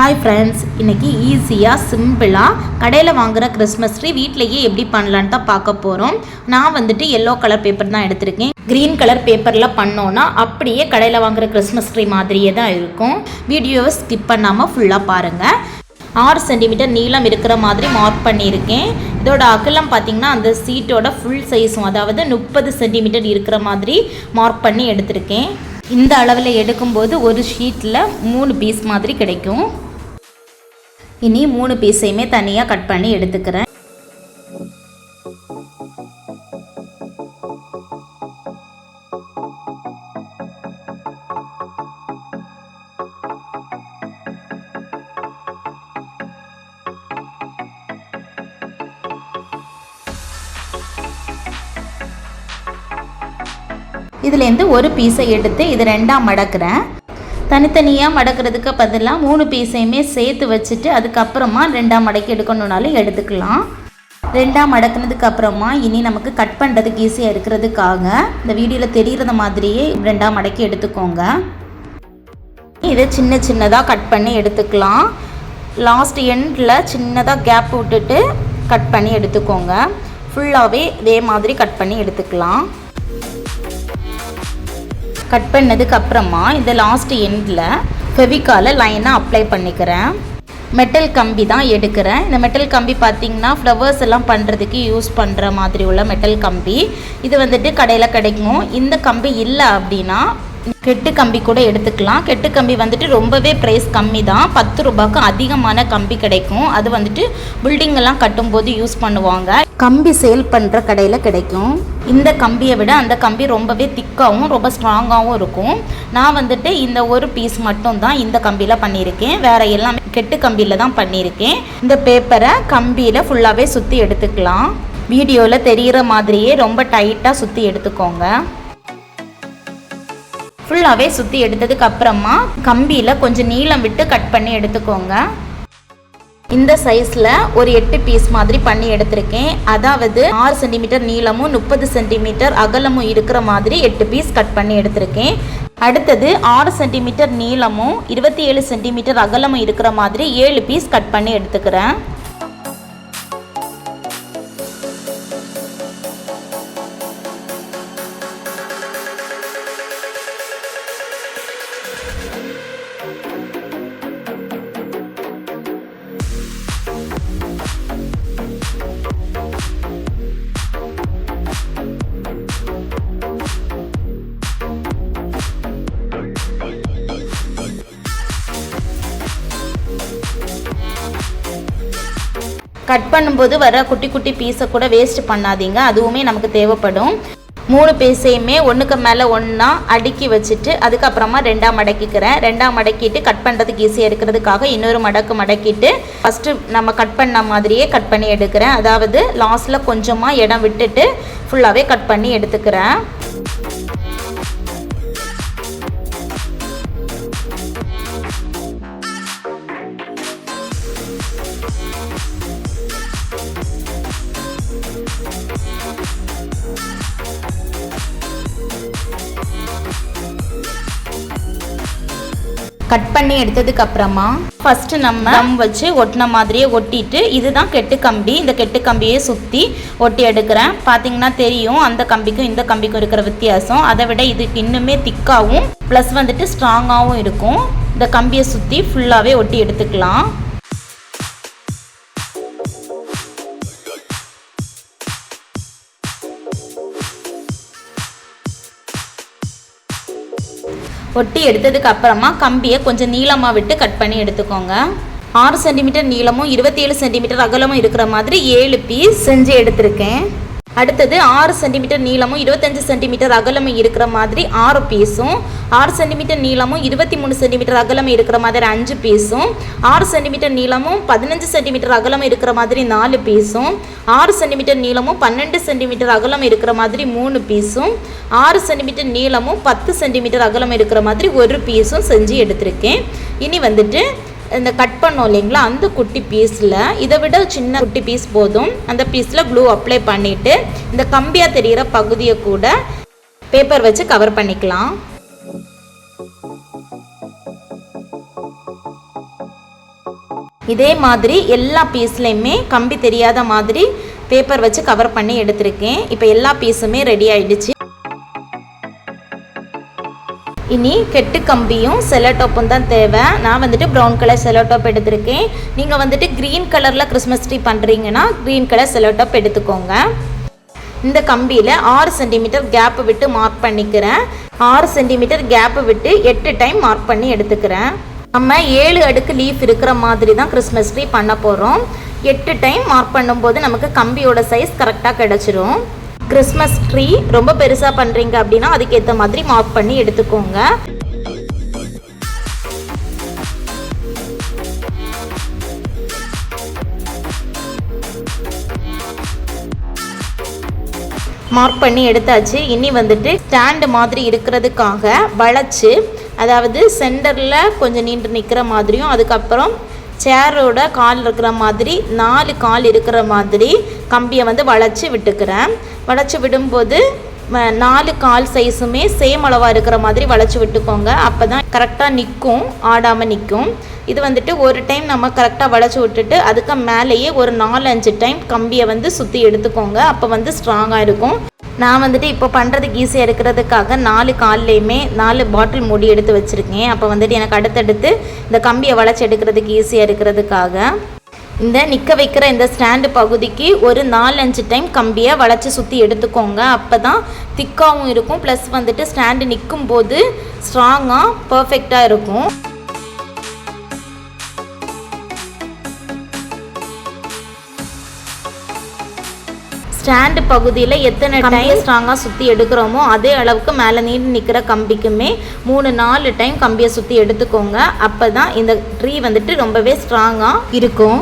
Hi friends இன்னைக்கு ஈஸியாக சிம்பிளாக கடையில் வாங்குற கிறிஸ்மஸ் ட்ரீ வீட்லேயே எப்படி பண்ணலான்னு தான் பார்க்க போகிறோம் நான் வந்துட்டு எல்லோ கலர் பேப்பர் தான் எடுத்திருக்கேன். க்ரீன் கலர் பேப்பரில் பண்ணோன்னா அப்படியே கடையில் வாங்குற கிறிஸ்மஸ் ட்ரீ மாதிரியே தான் இருக்கும். வீடியோவை ஸ்கிப் பண்ணாமல் ஃபுல்லாக பாருங்கள் ஆறு சென்டிமீட்டர் நீளம் இருக்கிற மாதிரி மார்க் பண்ணியிருக்கேன். இதோட அகலம் பார்த்திங்கன்னா அந்த சீட்டோட ஃபுல் சைஸும் அதாவது முப்பது சென்டிமீட்டர் இருக்கிற மாதிரி மார்க் பண்ணி எடுத்திருக்கேன். இந்த அளவில் எடுக்கும்போது ஒரு ஷீட்டில் மூணு பீஸ் மாதிரி கிடைக்கும். இனி மூணு பீஸையுமே தனியாக கட் பண்ணி எடுத்துக்கிறேன். இதுலேருந்து ஒரு பீஸை எடுத்து இது ரெண்டாக மடக்கிறேன். தனித்தனியாக மடக்கிறதுக்கு பதிலாக மூணு பீஸையுமே சேர்த்து வச்சுட்டு அதுக்கப்புறமா ரெண்டாம் மடக்கி எடுக்கணுன்னாலும் எடுத்துக்கலாம். ரெண்டாம் மடக்கினதுக்கு அப்புறமா இனி நமக்கு கட் பண்ணுறதுக்கு ஈஸியாக இருக்கிறதுக்காக இந்த வீடியோவில் தெரிகிறத மாதிரியே ரெண்டாம் மடக்கி எடுத்துக்கோங்க. இதை சின்ன சின்னதாக கட் பண்ணி எடுத்துக்கலாம். லாஸ்ட் எண்டில் சின்னதாக கேப் விட்டுட்டு கட் பண்ணி எடுத்துக்கோங்க. ஃபுல்லாகவே இதே மாதிரி கட் பண்ணி எடுத்துக்கலாம். கட் பண்ணதுக்கு அப்புறமா இந்த லாஸ்ட் எண்டில் ஃபெவிகாலை லைனாக அப்ளை பண்ணிக்கிறேன். மெட்டல் கம்பி தான் எடுக்கிறேன். இந்த மெட்டல் கம்பி பார்த்தீங்கன்னா ஃப்ளவர்ஸ் எல்லாம் பண்ணுறதுக்கு யூஸ் பண்ணுற மாதிரி உள்ள மெட்டல் கம்பி. இது வந்துட்டு கடையில் கிடைக்கும். இந்த கம்பி இல்லை அப்படின்னா கெட்டு கம்பி கூட எடுத்துக்கலாம். கெட்டு கம்பி வந்துட்டு ரொம்பவே ப்ரைஸ் கம்மி தான். பத்து ரூபாய்க்கு அதிகமான கம்பி கிடைக்கும். அது வந்துட்டு பில்டிங்கெல்லாம் கட்டும்போது யூஸ் பண்ணுவாங்க. கம்பி சேல் பண்ணுற கடையில் கிடைக்கும். இந்த கம்பியை விட அந்த கம்பி ரொம்பவே திக்காகவும் ரொம்ப ஸ்ட்ராங்காகவும் இருக்கும். நான் வந்துட்டு இந்த ஒரு பீஸ் மட்டும் தான் இந்த கம்பியில் பண்ணியிருக்கேன். வேற எல்லாமே கெட்டு கம்பியில் தான் பண்ணியிருக்கேன். இந்த பேப்பரை கம்பியில் ஃபுல்லாகவே சுற்றி எடுத்துக்கலாம். வீடியோவில் தெரிகிற மாதிரியே ரொம்ப டைட்டாக சுற்றி எடுத்துக்கோங்க. ஃபுல்லாகவே சுற்றி எடுத்ததுக்கு அப்புறமா கம்பியில் கொஞ்சம் நீளம் விட்டு கட் பண்ணி எடுத்துக்கோங்க. இந்த சைஸில் ஒரு எட்டு பீஸ் மாதிரி பண்ணி எடுத்திருக்கேன். அதாவது ஆறு சென்டிமீட்டர் நீளமும் முப்பது சென்டிமீட்டர் அகலமும் இருக்கிற மாதிரி எட்டு பீஸ் கட் பண்ணி எடுத்திருக்கேன். அடுத்தது ஆறு சென்டிமீட்டர் நீளமும் இருபத்தி ஏழு சென்டிமீட்டர் அகலமும் இருக்கிற மாதிரி ஏழு பீஸ் கட் பண்ணி எடுத்துக்கிறேன். கட் பண்ணும்போது வர குட்டி குட்டி பீஸை கூட வேஸ்ட் பண்ணாதீங்க. அதுவுமே நமக்கு தேவைப்படும். மூணு பீஸையுமே ஒன்றுக்கு மேலே ஒன்றா அடுக்கி வச்சுட்டு அதுக்கப்புறமா ரெண்டாக மடக்கிக்கிறேன் ரெண்டாக மடக்கிட்டு கட் பண்ணுறதுக்கு ஈஸியாக இருக்கிறதுக்காக இன்னொரு மடக்கு மடக்கிட்டு ஃபஸ்ட்டு நம்ம கட் பண்ண மாதிரியே கட் பண்ணி எடுக்கிறேன். அதாவது லாஸ்ட்டில் கொஞ்சமாக இடம் விட்டுட்டு ஃபுல்லாகவே கட் பண்ணி எடுத்துக்கிறேன். கட் பண்ணி எடுத்ததுக்கு அப்புறமா ஃபர்ஸ்ட் நம்ம கம் வச்சு ஒட்டின மாதிரியே ஒட்டிட்டு இதுதான் கெட்டு கம்பி. இந்த கெட்டு கம்பியே சுற்றி ஒட்டி எடுக்கிறேன். பார்த்தீங்கன்னா தெரியும் அந்த கம்பிக்கும் இந்த கம்பிக்கும் இருக்கிற வித்தியாசம். அதை விட இதுக்கு இன்னுமே திக்காகவும் ப்ளஸ் வந்துட்டு ஸ்ட்ராங்காகவும் இருக்கும். இந்த கம்பியை சுற்றி ஃபுல்லாகவே ஒட்டி எடுத்துக்கலாம். ஒட்டி எடுத்ததுக்கு அப்புறமா கம்பியை கொஞ்சம் நீளமாக விட்டு கட் பண்ணி எடுத்துக்கோங்க. ஆறு சென்டிமீட்டர் நீளமும் இருபத்தி ஏழு சென்டிமீட்டர் அகலமும் இருக்கிற மாதிரி ஏழு பீஸ் செஞ்சு எடுத்திருக்கேன். அடுத்தது ஆறு சென்டிமீட்டர் நீளமும் இருபத்தஞ்சு சென்டிமீட்டர் அகலமும் இருக்கிற மாதிரி ஆறு பீஸும் ஆறு சென்டிமீட்டர் நீளமும் இருபத்தி மூணு சென்டிமீட்டர் அகலம் இருக்கிற மாதிரி அஞ்சு பீஸும் ஆறு சென்டிமீட்டர் நீளமும் பதினஞ்சு சென்டிமீட்டர் அகலம் இருக்கிற மாதிரி நாலு பீஸும் ஆறு சென்டிமீட்டர் நீளமும் பன்னெண்டு சென்டிமீட்டர் அகலம் இருக்கிற மாதிரி மூணு பீஸும் ஆறு சென்டிமீட்டர் நீளமும் பத்து சென்டிமீட்டர் அகலம் இருக்கிற மாதிரி ஒரு பீஸும் செஞ்சு எடுத்திருக்கேன். இனி வந்துட்டு இந்த கட் பண்ணோம் இல்லைங்களா? அந்த குட்டி பீஸில் இதை விட சின்ன குட்டி பீஸ் போதும். அந்த பீஸில் க்ளூ அப்ளை பண்ணிவிட்டு இந்த கம்பியாக தெரிகிற பகுதியை கூட பேப்பர் வச்சு கவர் பண்ணிக்கலாம். இதே மாதிரி எல்லா பீஸ்லேயுமே கம்பி தெரியாத மாதிரி பேப்பர் வச்சு கவர் பண்ணி எடுத்திருக்கேன். இப்போ எல்லா பீஸுமே ரெடி ஆயிடுச்சு. இனி கெட்டு கம்பியும் செலோடோப்பும் தான் தேவை. நான் வந்துட்டு ப்ரௌன் கலர் செலோடோப் எடுத்திருக்கேன். நீங்கள் வந்துட்டு க்ரீன் கலரில் கிறிஸ்மஸ் ட்ரீ பண்ணுறீங்கன்னா க்ரீன் கலர் செலோடோப் எடுத்துக்கோங்க. இந்த கம்பியில் ஆறு சென்டிமீட்டர் கேப்பு விட்டு மார்க் பண்ணிக்கிறேன். ஆறு சென்டிமீட்டர் கேப்பு விட்டு எட்டு டைம் மார்க் பண்ணி எடுத்துக்கிறேன். நம்ம ஏழு அடுக்கு லீஃப் இருக்கிற மாதிரி தான் கிறிஸ்மஸ் ட்ரீ பண்ண போகிறோம் எட்டு டைம் மார்க் பண்ணும்போது நமக்கு கம்பியோட சைஸ் கரெக்டாக கிடச்சிரும். கிறிஸ்மஸ் ட்ரீ ரொம்ப பெருசாக பண்ணுறீங்க அப்படின்னா அதுக்கேற்ற மாதிரி மார்க் பண்ணி எடுத்துக்கோங்க. மார்க் பண்ணி எடுத்தாச்சு. இனி வந்துட்டு ஸ்டாண்டு மாதிரி இருக்கிறதுக்காக வளைச்சு அதாவது சென்டரில் கொஞ்சம் நீண்டு நிற்கிற மாதிரியும் அதுக்கப்புறம் சேரோட கால் இருக்கிற மாதிரி நாலு கால் இருக்கிற மாதிரி கம்பியை வந்து வளைச்சி விட்டுக்கிறேன். வளைச்சி விடும்போது நாலு கால் சைஸுமே சேம் அளவாக இருக்கிற மாதிரி வளைச்சி விட்டுக்கோங்க. அப்போ தான் கரெக்டாக நிற்கும் ஆடாமல் நிற்கும் இது வந்துட்டு ஒரு டைம் நம்ம கரெக்டாக வளைச்சி விட்டுட்டு அதுக்கு மேலேயே ஒரு நாலு அஞ்சு டைம் கம்பியை வந்து சுற்றி எடுத்துக்கோங்க. அப்போ வந்து ஸ்ட்ராங்காக இருக்கும். நான் வந்துட்டு இப்போ பண்ணுறதுக்கு ஈஸியாக இருக்கிறதுக்காக நாலு கால்லையுமே நாலு பாட்டில் மூடி எடுத்து வச்சுருக்கேன். அப்போ வந்துட்டு எனக்கு அடுத்தடுத்து இந்த கம்பியை வளைச்சி எடுக்கிறதுக்கு ஈஸியாக இருக்கிறதுக்காக இந்த நிற்க வைக்கிற இந்த ஸ்டாண்டு பகுதிக்கு ஒரு நாலஞ்சு டைம் கம்பியை வளைச்சி சுற்றி எடுத்துக்கோங்க. அப்போ தான் திக்காகவும் இருக்கும். ப்ளஸ் வந்துட்டு ஸ்டாண்டு நிற்கும் போது ஸ்ட்ராங்காக பர்ஃபெக்டாக இருக்கும். ஸ்டாண்டு பகுதியில் எத்தனை டைம் ஸ்ட்ராங்காக சுற்றி எடுக்கிறோமோ அதே அளவுக்கு மேலே நீண்டு நிற்கிற கம்பிக்குமே மூணு நாலு டைம் கம்பியை சுற்றி எடுத்துக்கோங்க. அப்போ தான் இந்த ட்ரீ வந்துட்டு ரொம்பவே ஸ்ட்ராங்காக இருக்கும்.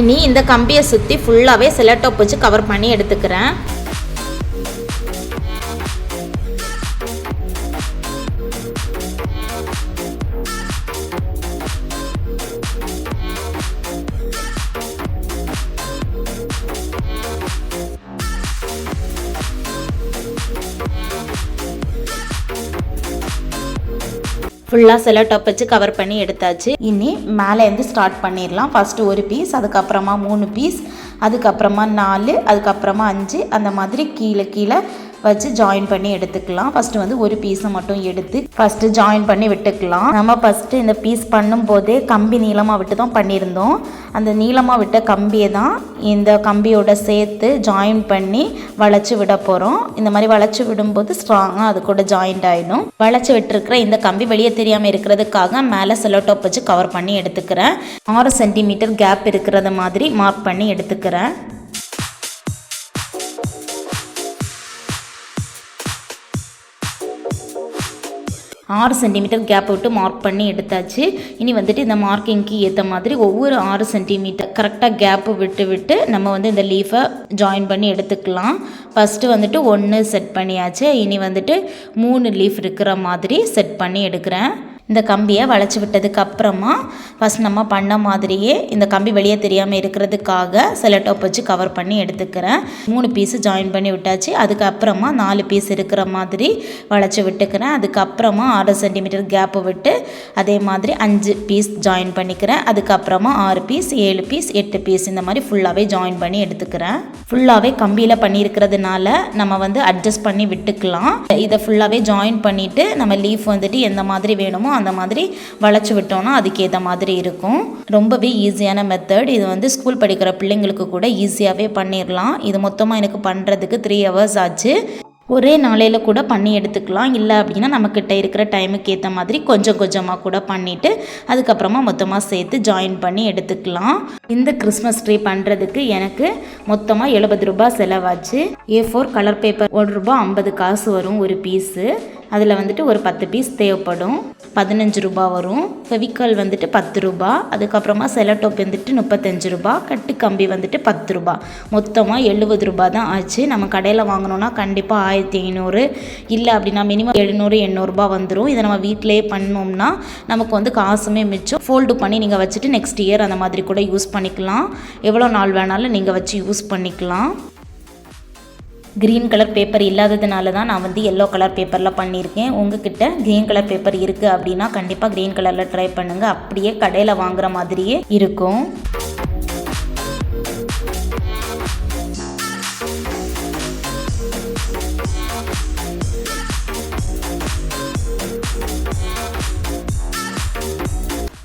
இனி இந்த கம்பியை சுற்றி ஃபுல்லாகவே செலட்டோப் வச்சு கவர் பண்ணி எடுத்துக்கிறேன். ஃபுல்லாக செலோ டாப் வச்சு கவர் பண்ணி எடுத்தாச்சு. இனி மேலே இருந்து ஸ்டார்ட் பண்ணிடலாம். ஃபஸ்ட்டு ஒரு பீஸ் அதுக்கப்புறமா மூணு பீஸ் அதுக்கப்புறமா நாலு அதுக்கப்புறமா அஞ்சு அந்த மாதிரி கீழே கீழே வச்சு ஜாயின் பண்ணி எடுத்துக்கலாம். ஃபஸ்ட்டு வந்து ஒரு பீஸை மட்டும் எடுத்து ஃபஸ்ட்டு ஜாயின் பண்ணி விட்டுக்கலாம். நம்ம ஃபஸ்ட்டு இந்த பீஸ் பண்ணும்போதே கம்பி நீளமாக விட்டு தான் பண்ணியிருந்தோம். அந்த நீளமாக விட்ட கம்பியை தான் இந்த கம்பியோட சேர்த்து ஜாயின் பண்ணி வளைச்சி விட போகிறோம் இந்த மாதிரி வளைச்சி விடும்போது ஸ்ட்ராங்காக அது கூட ஜாயிண்ட் ஆகிடும் வளைச்சி விட்டுருக்கிற இந்த கம்பி வெளியே தெரியாமல் இருக்கிறதுக்காக மேலே செலோட்டோப் வச்சு கவர் பண்ணி எடுத்துக்கிறேன். ஆறு சென்டிமீட்டர் கேப் இருக்கிறது மாதிரி மார்க் பண்ணி எடுத்துக்கிறேன். ஆறு சென்டிமீட்டர் கேப் விட்டு மார்க் பண்ணி எடுத்தாச்சு. இனி வந்துட்டு இந்த மார்க்கிங்க்கு ஏற்ற மாதிரி ஒவ்வொரு ஆறு சென்டிமீட்டர் கரெக்டாக கேப்பு விட்டு விட்டு நம்ம வந்து இந்த லீஃபை ஜாயின் பண்ணி எடுத்துக்கலாம். ஃபஸ்ட்டு வந்துட்டு ஒன்று செட் பண்ணியாச்சு. இனி வந்துட்டு மூணு லீஃப் இருக்கிற மாதிரி செட் பண்ணி எடுக்கிறேன். இந்த கம்பியை வளைச்சி விட்டதுக்கு அப்புறமா ஃபஸ்ட் நம்ம பண்ண மாதிரியே இந்த கம்பி வெளியே தெரியாமல் இருக்கிறதுக்காக செலட்டோப் வச்சு கவர் பண்ணி எடுத்துக்கிறேன். மூணு பீஸு ஜாயின் பண்ணி விட்டாச்சு. அதுக்கப்புறமா நாலு பீஸ் இருக்கிற மாதிரி வளைச்சி விட்டுக்கிறேன். அதுக்கப்புறமா ஆறு சென்டிமீட்டர் கேப்பு விட்டு அதே மாதிரி அஞ்சு பீஸ் ஜாயின் பண்ணிக்கிறேன். அதுக்கப்புறமா ஆறு பீஸ் ஏழு பீஸ் எட்டு பீஸ் இந்த மாதிரி ஃபுல்லாகவே ஜாயின் பண்ணி எடுத்துக்கிறேன். ஃபுல்லாகவே கம்பியில் பண்ணியிருக்கிறதுனால நம்ம வந்து அட்ஜஸ்ட் பண்ணி விட்டுக்கலாம். இதை ஃபுல்லாகவே ஜாயின் பண்ணிவிட்டு நம்ம லீஃப் வந்துட்டு எந்த மாதிரி வேணுமோ அந்த மாதிரி வளைச்சி விட்டோம்னா அதுக்கேற்ற மாதிரி இருக்கும். ரொம்பவே ஈஸியான மெத்தட் இது வந்து ஸ்கூல் படிக்கிற பிள்ளைங்களுக்கு கூட ஈஸியாகவே பண்ணிடலாம் இது மொத்தமாக எனக்கு பண்ணுறதுக்கு த்ரீ ஹவர்ஸ் ஆச்சு. ஒரே நாளையில் கூட பண்ணி எடுத்துக்கலாம். இல்லை அப்படின்னா நம்மக்கிட்ட இருக்கிற டைமுக்கு ஏற்ற மாதிரி கொஞ்சம் கொஞ்சமாக கூட பண்ணிவிட்டு அதுக்கப்புறமா மொத்தமாக சேர்த்து ஜாயின் பண்ணி எடுத்துக்கலாம். இந்த கிறிஸ்மஸ் ட்ரீ பண்ணுறதுக்கு எனக்கு மொத்தமாக எழுபது ரூபாய் செலவாச்சு. ஏ ஃபோர் கலர் பேப்பர் ஒரு ரூபா ஐம்பது காசு வரும் ஒரு பீஸு அதில் வந்துட்டு ஒரு பத்து பீஸ் தேவைப்படும். பதினஞ்சு ரூபா வரும். ஃபெவிக்கால் வந்துட்டு பத்து ரூபா. அதுக்கப்புறமா செலட்டோப் வந்துட்டு முப்பத்தஞ்சு ரூபா. கட்டு கம்பி வந்துட்டு பத்து ரூபா. மொத்தமாக எழுபது ரூபா தான் ஆச்சு. நம்ம கடையில் வாங்கினோன்னா கண்டிப்பாக ஆயிரத்தி ஐநூறு. இல்லை அப்படின்னா மினிமம் எழுநூறு எண்ணூறுபா வந்துடும் இதை நம்ம வீட்டிலேயே பண்ணோம்னா நமக்கு வந்து காசுமே மிச்சம். ஃபோல்டு பண்ணி நீங்கள் வச்சுட்டு நெக்ஸ்ட் இயர் அந்த மாதிரி கூட யூஸ் பண்ணிக்கலாம். எவ்வளோ நாள் வேணாலும் நீங்கள் வச்சு யூஸ் பண்ணிக்கலாம். க்ரீன் கலர் பேப்பர் இல்லாததுனால தான் நான் வந்து எல்லோ கலர் பேப்பரில் பண்ணியிருக்கேன். உங்ககிட்ட க்ரீன் கலர் பேப்பர் இருக்குது அப்படின்னா கண்டிப்பாக க்ரீன் கலரில் ட்ரை பண்ணுங்கள் அப்படியே கடையில் வாங்குற மாதிரியே இருக்கும்.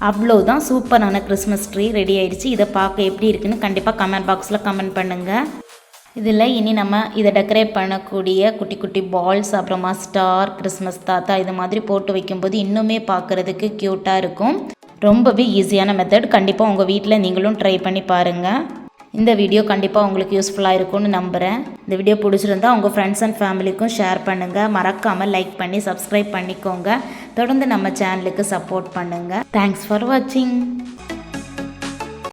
அவ்வளோதான் சூப்பரான கிறிஸ்மஸ் ட்ரீ ரெடி ஆயிடுச்சு. இதை பார்க்க எப்படி இருக்குன்னு கண்டிப்பாக கமெண்ட் பாக்ஸில் கமெண்ட் பண்ணுங்கள் இதில் இனி நம்ம இதை டெக்கரேட் பண்ணக்கூடிய குட்டி குட்டி பால்ஸ் அப்புறமா ஸ்டார் கிறிஸ்மஸ் தாத்தா இது மாதிரி போட்டு வைக்கும்போது இன்னுமே பார்க்குறதுக்கு க்யூட்டாக இருக்கும். ரொம்பவே ஈஸியான மெத்தட் கண்டிப்பாக உங்கள் வீட்டில் நீங்களும் ட்ரை பண்ணி பாருங்கள் இந்த வீடியோ கண்டிப்பாக உங்களுக்கு யூஸ்ஃபுல்லாக இருக்கும்னு நம்புகிறேன் இந்த வீடியோ பிடிச்சிருந்தா உங்கள் ஃப்ரெண்ட்ஸ் அண்ட் ஃபேமிலிக்கும் ஷேர் பண்ணுங்கள் மறக்காமல் லைக் பண்ணி சப்ஸ்கிரைப் பண்ணிக்கோங்க. தொடர்ந்து நம்ம சேனலுக்கு சப்போர்ட் பண்ணுங்கள் தேங்க்ஸ் ஃபார் வாட்சிங்